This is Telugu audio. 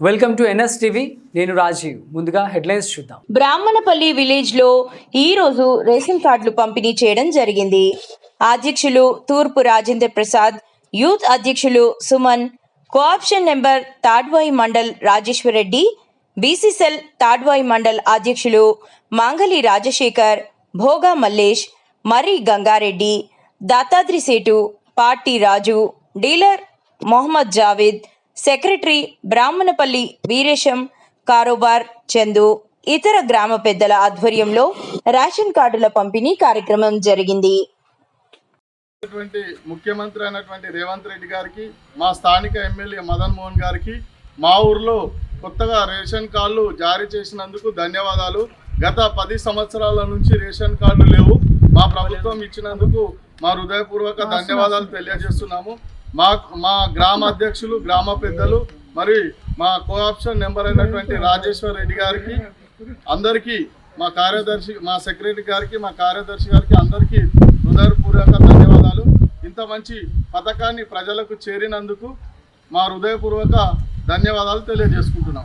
వెల్కమ్ టు ఎన్ఎస్ టీవీ నేను రాజీవ్. ముందుగా హెడ్లైన్స్ చూద్దాం. బ్రాహ్మణపల్లి విలేజ్లో ఈ రోజు రేషన్ కార్డులు పంపిణీ చేయడం జరిగింది. అధ్యక్షులు తూర్పు రాజేంద్ర ప్రసాద్ యూత్ అధ్యక్షులు Suman co-option number Tadvai mandal Rajeshwar Reddy BC cell Tadvai mandal అధ్యక్షులు Mangali Rajashekar Bhoga Mallesh Marri Gangareddy Dattadri Setu party Raju dealer Mohammed Javed secretary Brahmanapalli Veeresham కారోబార్ Chandu ఇతర గ్రామ పెద్దల ఆధ్వర్యంలో రేషన్ కార్డుల పంపిణీ కార్యక్రమం జరిగింది. ముఖ్యమంత్రి అయినటువంటి రేవంత్ రెడ్డి గారికి మా స్థానిక ఎమ్మెల్యే మదన్ మోహన్ గారికి మా ఊర్లో కొత్తగా రేషన్ కార్డులు జారీ చేసినందుకు ధన్యవాదాలు. గత పది సంవత్సరాల నుంచి రేషన్ కార్డులు లేవు. మా ప్రభుత్వం ఇచ్చినందుకు మా హృదయపూర్వక ధన్యవాదాలు తెలియజేస్తున్నాము. మా మా గ్రామ అధ్యక్షులు గ్రామ పెద్దలు మరి మా కోఆప్షన్ నెంబర్ అయినటువంటి రాజేశ్వర్ రెడ్డి గారికి అందరికీ మా కార్యదర్శి మా సెక్రటరీ గారికి మా కార్యదర్శి గారికి అందరికీ హృదయపూర్వక ధన్యవాదాలు. ఇంత మంచి పథకాన్ని ప్రజలకు చేరినందుకు మా హృదయపూర్వక ధన్యవాదాలు తెలియజేసుకుంటున్నాం.